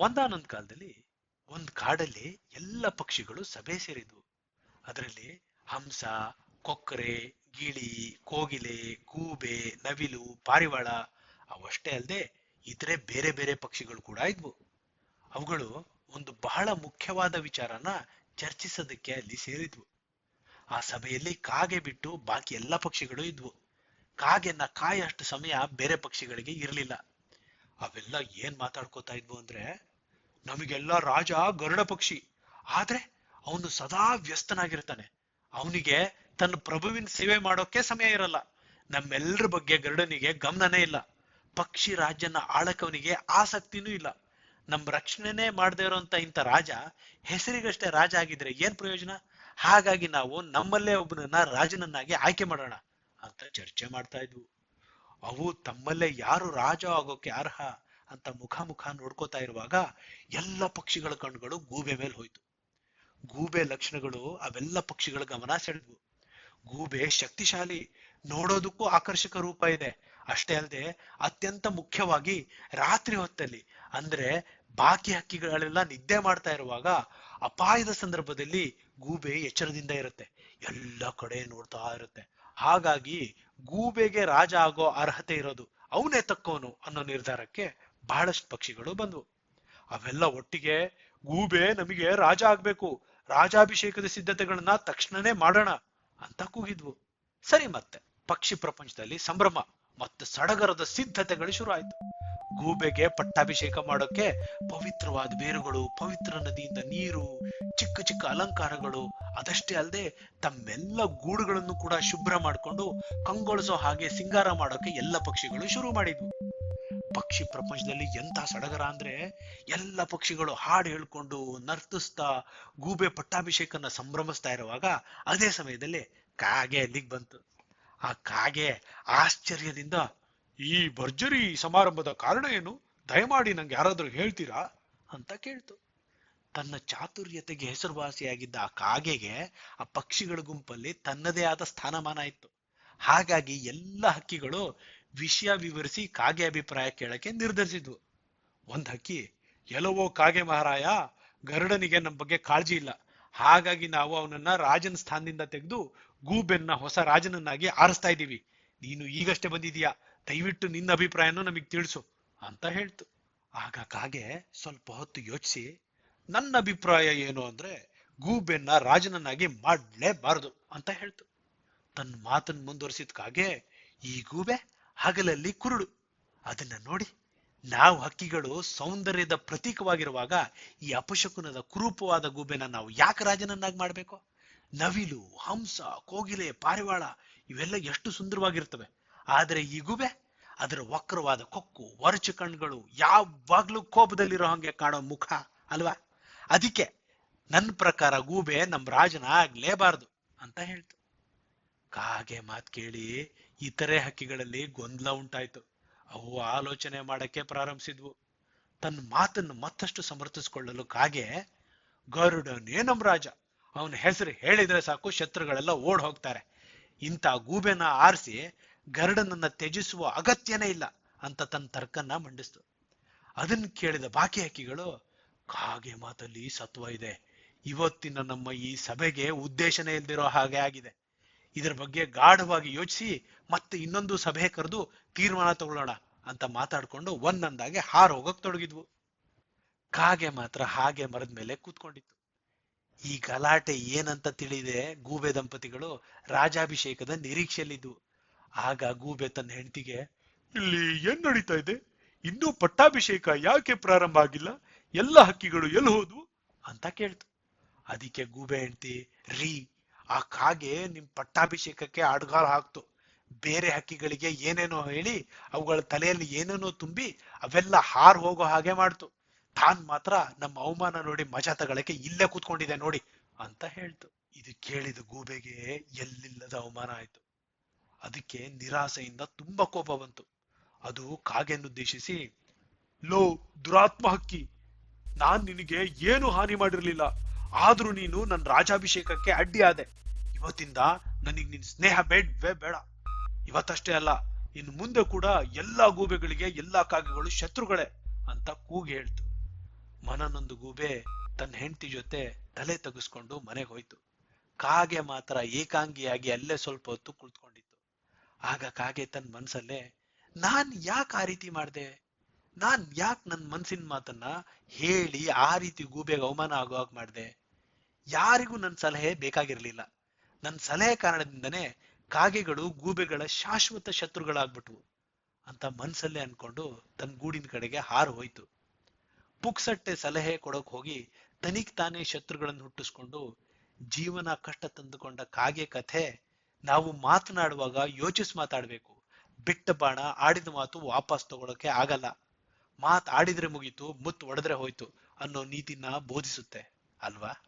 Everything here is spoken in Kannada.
ಒಂದಾನೊಂದ್ ಕಾಲದಲ್ಲಿ ಒಂದ್ ಕಾಡಲ್ಲಿ ಎಲ್ಲ ಪಕ್ಷಿಗಳು ಸಭೆ ಸೇರಿದ್ವು. ಅದರಲ್ಲಿ ಹಂಸ ಕೊಕ್ಕರೆ ಗಿಳಿ, ಕೋಗಿಲೆ, ಗೂಬೆ, ನವಿಲು, ಪಾರಿವಾಳ ಅವಷ್ಟೇ ಅಲ್ಲದೆ ಇತರೆ ಬೇರೆ ಬೇರೆ ಪಕ್ಷಿಗಳು ಕೂಡ ಇದ್ವು. ಅವುಗಳು ಒಂದು ಬಹಳ ಮುಖ್ಯವಾದ ವಿಚಾರನ ಚರ್ಚಿಸೋದಕ್ಕೆ ಅಲ್ಲಿ ಸೇರಿದ್ವು. ಆ ಸಭೆಯಲ್ಲಿ ಕಾಗೆ ಬಿಟ್ಟು ಬಾಕಿ ಎಲ್ಲ ಪಕ್ಷಿಗಳು ಇದ್ವು. ಕಾಗೆನ ಕಾಯಷ್ಟು ಸಮಯ ಬೇರೆ ಪಕ್ಷಿಗಳಿಗೆ ಇರಲಿಲ್ಲ. ಅವೆಲ್ಲ ಏನ್ ಮಾತಾಡ್ಕೋತಾ ಇದ್ವು ಅಂದ್ರೆ ನಮಗೆಲ್ಲ ರಾಜ ಗರುಡ ಪಕ್ಷಿ. ಆದ್ರೆ ಅವನು ಸದಾ ವ್ಯಸ್ತನಾಗಿರ್ತಾನೆ. ಅವನಿಗೆ ತನ್ನ ಪ್ರಭುವಿನ ಸೇವೆ ಮಾಡೋಕೆ ಸಮಯ ಇರಲ್ಲ. ನಮ್ಮೆಲ್ಲರ ಬಗ್ಗೆ ಗರುಡನಿಗೆ ಗಮನನೇ ಇಲ್ಲ. ಪಕ್ಷಿ ರಾಜ್ಯನ ಆಳಕವನಿಗೆ ಆಸಕ್ತಿನೂ ಇಲ್ಲ. ನಮ್ ರಕ್ಷಣೆನೇ ಮಾಡದೇ ಇರೋಂತ ಇಂಥ ರಾಜ ಹೆಸರಿಗಷ್ಟೇ ರಾಜ ಆಗಿದ್ರೆ ಏನ್ ಪ್ರಯೋಜನ? ಹಾಗಾಗಿ ನಾವು ನಮ್ಮಲ್ಲೇ ಒಬ್ಬನನ್ನ ರಾಜನನ್ನಾಗಿ ಆಯ್ಕೆ ಮಾಡೋಣ ಅಂತ ಚರ್ಚೆ ಮಾಡ್ತಾ ಇದ್ವು. ಅವು ತಮ್ಮಲ್ಲೇ ಯಾರು ರಾಜ ಆಗೋಕೆ ಅರ್ಹ ಅಂತ ಮುಖ ಮುಖ ನೋಡ್ಕೋತಾ ಇರುವಾಗ ಎಲ್ಲ ಪಕ್ಷಿಗಳ ಕಣ್ಗಳು ಗೂಬೆ ಮೇಲೆ ಹೋಯ್ತು. ಗೂಬೆ ಲಕ್ಷಣಗಳು ಅವೆಲ್ಲ ಪಕ್ಷಿಗಳ ಗಮನ ಸೆಳೆದ್ವು. ಗೂಬೆ ಶಕ್ತಿಶಾಲಿ, ನೋಡೋದಕ್ಕೂ ಆಕರ್ಷಕ ರೂಪ ಇದೆ. ಅಷ್ಟೇ ಅಲ್ಲದೆ ಅತ್ಯಂತ ಮುಖ್ಯವಾಗಿ ರಾತ್ರಿ ಹೊತ್ತಲ್ಲಿ, ಅಂದ್ರೆ ಬಾಕಿ ಹಕ್ಕಿಗಳೆಲ್ಲ ನಿದ್ದೆ ಮಾಡ್ತಾ ಇರುವಾಗ ಅಪಾಯದ ಸಂದರ್ಭದಲ್ಲಿ ಗೂಬೆ ಎಚ್ಚರದಿಂದ ಇರುತ್ತೆ. ಎಲ್ಲ ಕಡೆ ನೋಡ್ತಾ ಇರುತ್ತೆ. ಹಾಗಾಗಿ ಗೂಬೆಗೆ ರಾಜ ಆಗೋ ಅರ್ಹತೆ ಇರೋದು ಅವನೇ ತಕ್ಕೋನು ಅನ್ನೋ ನಿರ್ಧಾರಕ್ಕೆ ಬಹಳಷ್ಟು ಪಕ್ಷಿಗಳು ಬಂದ್ವು. ಅವೆಲ್ಲ ಒಟ್ಟಿಗೆ ಗೂಬೆ ನಮಗೆ ರಾಜ ಆಗ್ಬೇಕು, ರಾಜಾಭಿಷೇಕದ ಸಿದ್ಧತೆಗಳನ್ನ ತಕ್ಷಣನೇ ಮಾಡೋಣ ಅಂತ ಕೂಗಿದ್ವು. ಸರಿ ಮತ್ತೆ, ಪಕ್ಷಿ ಪ್ರಪಂಚದಲ್ಲಿ ಸಂಭ್ರಮ ಮತ್ತು ಸಡಗರದ ಸಿದ್ಧತೆಗಳು ಶುರು ಆಯ್ತು. ಗೂಬೆಗೆ ಪಟ್ಟಾಭಿಷೇಕ ಮಾಡೋಕೆ ಪವಿತ್ರವಾದ ಬೇರುಗಳು, ಪವಿತ್ರ ನದಿಯಿಂದ ನೀರು, ಚಿಕ್ಕ ಚಿಕ್ಕ ಅಲಂಕಾರಗಳು, ಅದಷ್ಟೇ ಅಲ್ಲದೆ ತಮ್ಮೆಲ್ಲ ಗೂಡುಗಳನ್ನು ಕೂಡ ಶುಭ್ರ ಮಾಡ್ಕೊಂಡು ಕಂಗೊಳಿಸೋ ಹಾಗೆ ಸಿಂಗಾರ ಮಾಡೋಕೆ ಎಲ್ಲ ಪಕ್ಷಿಗಳು ಶುರು ಮಾಡಿದ್ವು. ಪಕ್ಷಿ ಪ್ರಪಂಚದಲ್ಲಿ ಎಂತ ಸಡಗರ ಅಂದ್ರೆ ಎಲ್ಲ ಪಕ್ಷಿಗಳು ಹಾಡು ಹೇಳ್ಕೊಂಡು ನರ್ತಿಸ್ತಾ ಗೂಬೆ ಪಟ್ಟಾಭಿಷೇಕನ ಸಂಭ್ರಮಿಸ್ತಾ ಇರುವಾಗ ಅದೇ ಸಮಯದಲ್ಲಿ ಕಾಗೆ ಅಲ್ಲಿಗೆ ಬಂತು. ಆ ಕಾಗೆ ಆಶ್ಚರ್ಯದಿಂದ ಈ ಭರ್ಜರಿ ಸಮಾರಂಭದ ಕಾರಣ ಏನು? ದಯಮಾಡಿ ನಂಗೆ ಯಾರಾದರೂ ಹೇಳ್ತೀರಾ? ಅಂತ ಕೇಳ್ತು. ತನ್ನ ಚಾತುರ್ಯತೆಗೆ ಹೆಸರುವಾಸಿಯಾಗಿದ್ದ ಆ ಕಾಗೆಗೆ ಆ ಪಕ್ಷಿಗಳ ಗುಂಪಲ್ಲಿ ತನ್ನದೇ ಆದ ಸ್ಥಾನಮಾನ ಇತ್ತು. ಹಾಗಾಗಿ ಎಲ್ಲ ಹಕ್ಕಿಗಳು ವಿಷಯ ವಿವರಿಸಿ ಕಾಗೆ ಅಭಿಪ್ರಾಯ ಕೇಳಕ್ಕೆ ನಿರ್ಧರಿಸಿದ್ವು. ಒಂದ್ ಹಕ್ಕಿ, ಎಲ್ಲವೋ ಕಾಗೆ ಮಹಾರಾಯ, ಗರುಡನಿಗೆ ನಮ್ಮ ಬಗ್ಗೆ ಕಾಳಜಿ ಇಲ್ಲ. ಹಾಗಾಗಿ ನಾವು ಅವನನ್ನ ರಾಜನ ಸ್ಥಾನದಿಂದ ತೆಗೆದು ಗೂಬೆನ್ನ ಹೊಸ ರಾಜನನ್ನಾಗಿ ಆರಿಸ್ತಾ ಇದ್ದೀವಿ. ನೀನು ಈಗಷ್ಟೇ ಬಂದಿದೀಯಾ ದಯವಿಟ್ಟು ನಿನ್ನ ಅಭಿಪ್ರಾಯನೂ ನಮಗೆ ತಿಳಿಸು ಅಂತ ಹೇಳ್ತು. ಆಗ ಕಾಗೆ ಸ್ವಲ್ಪ ಹೊತ್ತು ಯೋಚಿಸಿ, ನನ್ನ ಅಭಿಪ್ರಾಯ ಏನು ಅಂದ್ರೆ ಗೂಬೆನ್ನ ರಾಜನನ್ನಾಗಿ ಮಾಡಲೇಬಾರದು ಅಂತ ಹೇಳ್ತು. ತನ್ನ ಮಾತನ್ನು ಮುಂದುವರಿಸಿದ ಕಾಗೆ ಈ ಗೂಬೆ ಹಗಲಲ್ಲಿ ಕುರುಡು. ಅದನ್ನ ನೋಡಿ ನಾವು ಹಕ್ಕಿಗಳು ಸೌಂದರ್ಯದ ಪ್ರತೀಕವಾಗಿರುವಾಗ ಈ ಅಪಶಕುನದ ಕುರೂಪವಾದ ಗೂಬೆನ ನಾವು ಯಾಕೆ ರಾಜನನ್ನಾಗಿ ಮಾಡಬೇಕು? ನವಿಲು, ಹಂಸ, ಕೋಗಿಲೆ, ಪಾರಿವಾಳ ಇವೆಲ್ಲ ಎಷ್ಟು ಸುಂದರವಾಗಿರ್ತವೆ. ಆದ್ರೆ ಈ ಗೂಬೆ, ಅದರ ವಕ್ರವಾದ ಕೊಕ್ಕು, ಒರಚು ಕಣ್ಗಳು ಯಾವಾಗ್ಲೂ ಕೋಪದಲ್ಲಿರೋ ಹಂಗೆ ಕಾಣೋ ಮುಖ, ಅಲ್ವಾ? ಅದಕ್ಕೆ ನನ್ನ ಪ್ರಕಾರ ಗೂಬೆ ನಮ್ ರಾಜನ ಆಗ್ಲೇಬಾರದು ಅಂತ ಹೇಳ್ತು. ಕಾಗೆ ಮಾತ್ ಕೇಳಿ ಇತರೆ ಹಕ್ಕಿಗಳಲ್ಲಿ ಗೊಂದಲ ಉಂಟಾಯ್ತು. ಅವು ಆಲೋಚನೆ ಮಾಡಕ್ಕೆ ಪ್ರಾರಂಭಿಸಿದ್ವು. ತನ್ನ ಮಾತನ್ನು ಮತ್ತಷ್ಟು ಸಮರ್ಥಿಸಿಕೊಳ್ಳಲು ಕಾಗೆ, ಗರುಡನೇ ನಮ್ ರಾಜ, ಅವನ ಹೆಸರು ಹೇಳಿದ್ರೆ ಸಾಕು, ಶತ್ರುಗಳೆಲ್ಲ ಓಡ್ ಹೋಗ್ತಾರೆ. ಇಂಥ ಗೂಬೆನ ಆರಿಸಿ ಗರುಡನನ್ನ ತ್ಯಜಿಸುವ ಅಗತ್ಯನೇ ಇಲ್ಲ ಅಂತ ತನ್ನ ತರ್ಕನ್ನ ಮಂಡಿಸ್ತು. ಅದನ್ನ ಕೇಳಿದ ಬಾಕಿ ಹಕ್ಕಿಗಳು, ಕಾಗೆ ಮಾತಲ್ಲಿ ಸತ್ವ ಇದೆ. ಇವತ್ತಿನ ನಮ್ಮ ಈ ಸಭೆಗೆ ಉದ್ದೇಶನೇ ಇಲ್ದಿರೋ ಹಾಗೆ ಆಗಿದೆ. ಇದರ ಬಗ್ಗೆ ಗಾಢವಾಗಿ ಯೋಚಿಸಿ ಮತ್ತೆ ಇನ್ನೊಂದು ಸಭೆ ಕರೆದು ತೀರ್ಮಾನ ತಗೊಳ್ಳೋಣ ಅಂತ ಮಾತಾಡ್ಕೊಂಡು ಒಂದೊಂದಾಗೆ ಹಾರು ಹೋಗಕ್ ತೊಡಗಿದ್ವು. ಕಾಗೆ ಮಾತ್ರ ಹಾಗೆ ಮರದ ಮೇಲೆ ಕೂತ್ಕೊಂಡಿತ್ತು. ಈ ಗಲಾಟೆ ಏನಂತ ತಿಳಿದೆ ಗೂಬೆ ದಂಪತಿಗಳು ರಾಜಾಭಿಷೇಕದ ನಿರೀಕ್ಷೆಯಲ್ಲಿದ್ವು. ಆಗ ಗೂಬೆ ತನ್ನ ಹೆಂಡತಿಗೆ, ಇಲ್ಲಿ ಏನ್ ನಡೀತಾ ಇದೆ? ಇನ್ನೂ ಪಟ್ಟಾಭಿಷೇಕ ಯಾಕೆ ಪ್ರಾರಂಭ ಆಗಿಲ್ಲ? ಎಲ್ಲ ಹಕ್ಕಿಗಳು ಎಲ್ಲಿ ಹೋದ್ವು? ಅಂತ ಕೇಳ್ತು. ಅದಕ್ಕೆ ಗೂಬೆ ಹೆಂಡತಿ, ರೀ, ಆ ಕಾಗೆ ನಿಮ್ ಪಟ್ಟಾಭಿಷೇಕಕ್ಕೆ ಅಡ್ಗಾಲ ಹಾಕ್ತು. ಬೇರೆ ಹಕ್ಕಿಗಳಿಗೆ ಏನೇನೋ ಹೇಳಿ, ಅವುಗಳ ತಲೆಯಲ್ಲಿ ಏನೇನೋ ತುಂಬಿ, ಅವೆಲ್ಲ ಹಾರ್ ಹೋಗೋ ಹಾಗೆ ಮಾಡ್ತು. ತಾನ್ ಮಾತ್ರ ನಮ್ಮ ಅವಮಾನ ನೋಡಿ ಮಜಾ ತಗೊಳಕ್ಕೆ ಇಲ್ಲೇ ಕೂತ್ಕೊಂಡಿದೆ ನೋಡಿ, ಅಂತ ಹೇಳ್ತು. ಇದು ಕೇಳಿದ ಗೂಬೆಗೆ ಎಲ್ಲಿಲ್ಲದ ಅವಮಾನ ಆಯ್ತು. ಅದಕ್ಕೆ ನಿರಾಸೆಯಿಂದ ತುಂಬಾ ಕೋಪ ಬಂತು. ಅದು ಕಾಗೆನ್ನುದ್ದೇಶಿಸಿ ಲೋ, ದುರಾತ್ಮ ಹಕ್ಕಿ, ನಾನ್ ನಿನಗೆ ಏನು ಹಾನಿ ಮಾಡಿರ್ಲಿಲ್ಲ, ಆದ್ರೂ ನೀನು ನನ್ನ ರಾಜಾಭಿಷೇಕಕ್ಕೆ ಅಡ್ಡಿ ಇವತ್ತಿಂದ ನನಗೆ ನಿನ್ ಸ್ನೇಹ ಬೇಡ್ವೇ ಬೇಡ. ಇವತ್ತಷ್ಟೇ ಅಲ್ಲ, ಇನ್ನು ಮುಂದೆ ಕೂಡ ಎಲ್ಲಾ ಗೂಬೆಗಳಿಗೆ ಎಲ್ಲಾ ಕಾಗೆಗಳು ಶತ್ರುಗಳೇ ಅಂತ ಕೂಗಿ ಹೇಳ್ತು. ಮನನೊಂದು ಗೂಬೆ ತನ್ನ ಹೆಂಡತಿ ಜೊತೆ ತಲೆ ತೆಗೆಸ್ಕೊಂಡು ಮನೆಗೆ ಹೋಯ್ತು. ಕಾಗೆ ಮಾತ್ರ ಏಕಾಂಗಿಯಾಗಿ ಅಲ್ಲೇ ಸ್ವಲ್ಪ ಹೊತ್ತು ಕುಳಿತುಕೊಂಡಿತ್ತು ಆಗ ಕಾಗೆ ತನ್ನ ಮನ್ಸಲ್ಲೇ, ನಾನ್ ಯಾಕೆ ಆ ರೀತಿ ಮಾಡ್ದೆ? ನಾನ್ ಯಾಕೆ ನನ್ನ ಮನ್ಸಿನ ಮಾತನ್ನ ಹೇಳಿ ಆ ರೀತಿ ಗೂಬೆಗೆ ಅವಮಾನ ಆಗೋ ಹಾಗೆ ಮಾಡ್ದೆ? ಯಾರಿಗೂ ನನ್ನ ಸಲಹೆ ಬೇಕಾಗಿರ್ಲಿಲ್ಲ. ನನ್ನ ಸಲಹೆ ಕಾರಣದಿಂದನೇ ಕಾಗೆಗಳು ಗೂಬೆಗಳ ಶಾಶ್ವತ ಶತ್ರುಗಳಾಗ್ಬಿಟ್ವು ಅಂತ ಮನ್ಸಲ್ಲೇ ಅನ್ಕೊಂಡು ತನ್ನ ಗೂಡಿನ ಕಡೆಗೆ ಹಾರು ಹೋಯ್ತು. ಪುಕ್ಸಟ್ಟೆ ಸಲಹೆ ಕೊಡೋಕ್ ಹೋಗಿ ತನಿಗ್ ತಾನೇ ಶತ್ರುಗಳನ್ನು ಹುಟ್ಟಿಸ್ಕೊಂಡು ಜೀವನ ಕಷ್ಟ ತಂದುಕೊಂಡ ಕಾಗೆ ಕಥೆ ನಾವು ಮಾತನಾಡುವಾಗ ಯೋಚಿಸಿ ಮಾತಾಡ್ಬೇಕು. ಬಿಟ್ಟ ಬಾಣ, ಆಡಿದ ಮಾತು ವಾಪಸ್ ತಗೊಳಕ್ಕೆ ಆಗಲ್ಲ. ಮಾತ್ ಆಡಿದ್ರೆ ಮುಗೀತು, ಮುತ್ತು ಒಡೆದ್ರೆ ಹೋಯ್ತು ಅನ್ನೋ ನೀತಿನ ಬೋಧಿಸುತ್ತೆ, ಅಲ್ವಾ?